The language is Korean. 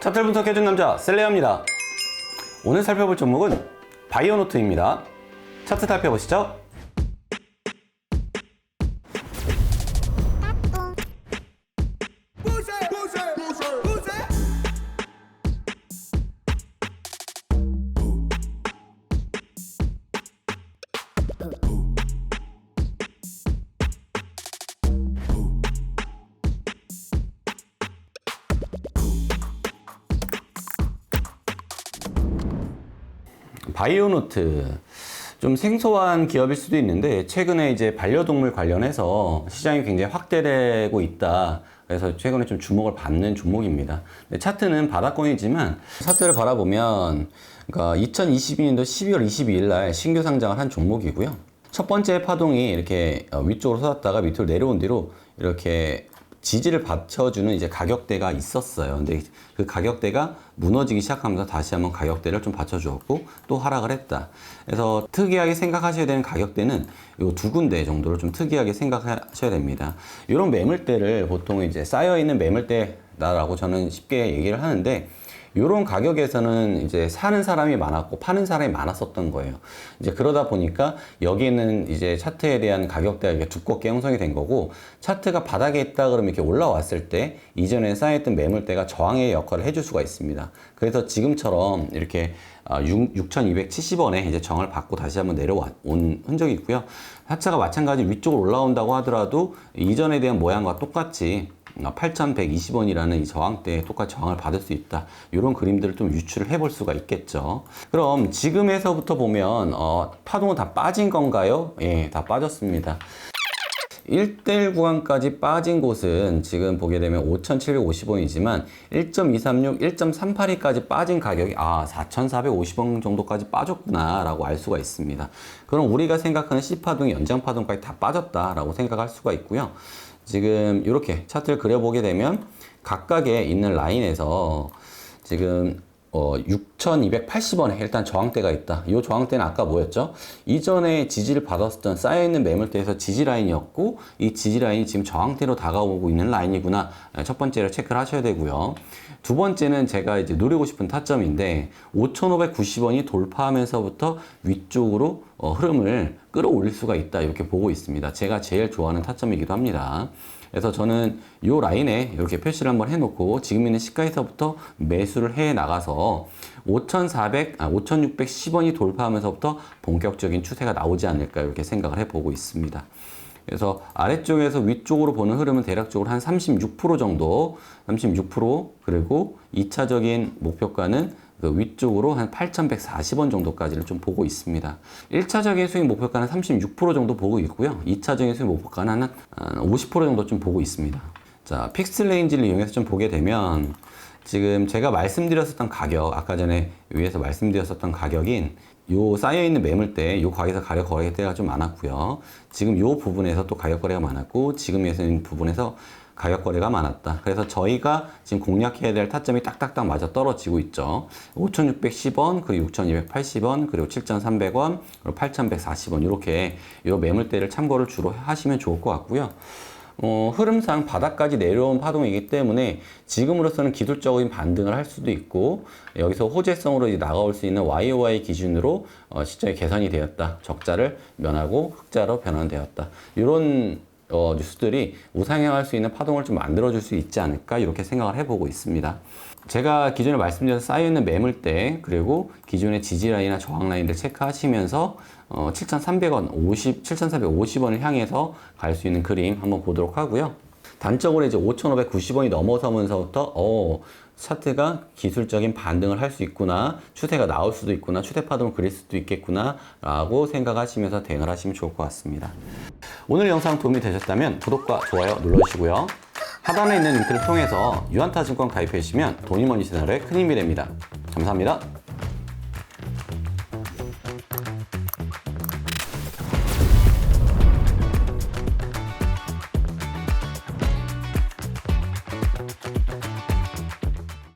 차트를 분석해준 남자 셀레아입니다. 오늘 살펴볼 종목은 바이오노트입니다. 차트 살펴보시죠. 바이오노트 좀 생소한 기업일 수도 있는데 최근에 이제 반려동물 관련해서 시장이 굉장히 확대되고 있다. 그래서 최근에 좀 주목을 받는 종목입니다. 차트는 바닥권이지만 차트를 바라보면 그러니까 2022년도 12월 22일 날 신규 상장을 한 종목이고요. 첫 번째 파동이 이렇게 어, 위쪽으로 쏟았다가 밑으로 내려온 뒤로 이렇게 지지를 받쳐주는 이제 가격대가 있었어요. 근데 그 가격대가 무너지기 시작하면서 다시 한번 가격대를 좀 받쳐주었고 또 하락을 했다. 그래서 특이하게 생각하셔야 되는 가격대는 이 두 군데 정도를 좀 특이하게 생각하셔야 됩니다. 이런 매물대를 보통 이제 쌓여있는 매물대다라고 저는 쉽게 얘기를 하는데 이런 가격에서는 이제 사는 사람이 많았고 파는 사람이 많았었던 거예요. 이제 그러다 보니까 여기는 이제 차트에 대한 가격대가 이렇게 두껍게 형성이 된 거고 차트가 바닥에 있다 그러면 이렇게 올라왔을 때 이전에 쌓여있던 매물대가 저항의 역할을 해줄 수가 있습니다. 그래서 지금처럼 이렇게 6,270원에 이제 정을 받고 다시 한번 내려온 흔적이 있고요. 하차가 마찬가지 위쪽으로 올라온다고 하더라도 이전에 대한 모양과 똑같이 8,120원이라는 이 저항대에 똑같이 저항을 받을 수 있다. 이런 그림들을 좀 유출을 해볼 수가 있겠죠. 그럼 지금에서부터 보면 어, 파동은 다 빠진 건가요? 예, 다 빠졌습니다. 1대1 구간까지 빠진 곳은 지금 보게 되면 5,750원이지만 1.236, 1.382까지 빠진 가격이 아 4,450원 정도까지 빠졌구나 라고 알 수가 있습니다. 그럼 우리가 생각하는 C파동이 연장파동까지 다 빠졌다라고 생각할 수가 있고요. 지금 이렇게 차트를 그려보게 되면 각각의 있는 라인에서 지금 어, 6,280원에 일단 저항대가 있다. 이 저항대는 아까 뭐였죠? 이전에 지지를 받았었던 쌓여있는 매물대에서 지지 라인이었고, 이 지지 라인이 지금 저항대로 다가오고 있는 라인이구나. 첫 번째를 체크를 하셔야 되고요. 두 번째는 제가 이제 노리고 싶은 타점인데, 5,590원이 돌파하면서부터 위쪽으로 어, 흐름을 끌어올릴 수가 있다. 이렇게 보고 있습니다. 제가 제일 좋아하는 타점이기도 합니다. 그래서 저는 이 라인에 이렇게 표시를 한번 해놓고 지금 있는 시가에서부터 매수를 해 나가서 5,400, 아, 5,610원이 돌파하면서부터 본격적인 추세가 나오지 않을까 이렇게 생각을 해보고 있습니다. 그래서 아래쪽에서 위쪽으로 보는 흐름은 대략적으로 한 36% 정도, 36% 그리고 2차적인 목표가는 그 위쪽으로 한 8,140원 정도까지를 좀 보고 있습니다. 1차적인 수익 목표가는 36% 정도 보고 있고요. 2차적인 수익 목표가는 한 50% 정도 좀 보고 있습니다. 자, 픽스 레인지를 이용해서 좀 보게 되면 지금 제가 말씀드렸었던 가격, 아까 전에 위에서 말씀드렸었던 가격인 요 쌓여있는 매물대, 요 가격에서 가격 거래대가 좀 많았고요. 지금 요 부분에서 또 가격 거래가 많았고, 지금에서 있는 부분에서 가격 거래가 많았다. 그래서 저희가 지금 공략해야 될 타점이 딱딱딱 맞아 떨어지고 있죠. 5,610원, 그리고 6,280원, 그리고 7,300원, 그리고 8,140원 이렇게 이 매물대를 참고를 주로 하시면 좋을 것 같고요. 어, 흐름상 바닥까지 내려온 파동이기 때문에 지금으로서는 기술적인 반등을 할 수도 있고 여기서 호재성으로 나가올 수 있는 YOY 기준으로 어, 시장이 개선이 되었다. 적자를 면하고 흑자로 변환되었다. 이런 어, 뉴스들이 우상향할 수 있는 파동을 좀 만들어줄 수 있지 않을까 이렇게 생각을 해보고 있습니다. 제가 기존에 말씀드린 쌓여있는 매물대 그리고 기존의 지지라인이나 저항라인들 체크하시면서 어, 7,300원, 50, 7,450원을 향해서 갈 수 있는 그림 한번 보도록 하고요. 단적으로 이제 5,590원이 넘어서면서부터 어, 차트가 기술적인 반등을 할 수 있구나, 추세가 나올 수도 있구나, 추세 파동을 그릴 수도 있겠구나 라고 생각하시면서 대응을 하시면 좋을 것 같습니다. 오늘 영상 도움이 되셨다면 구독과 좋아요 눌러주시고요. 하단에 있는 링크를 통해서 유한타증권 가입해 주시면 돈이머니 채널에 큰 힘이 됩니다. 감사합니다.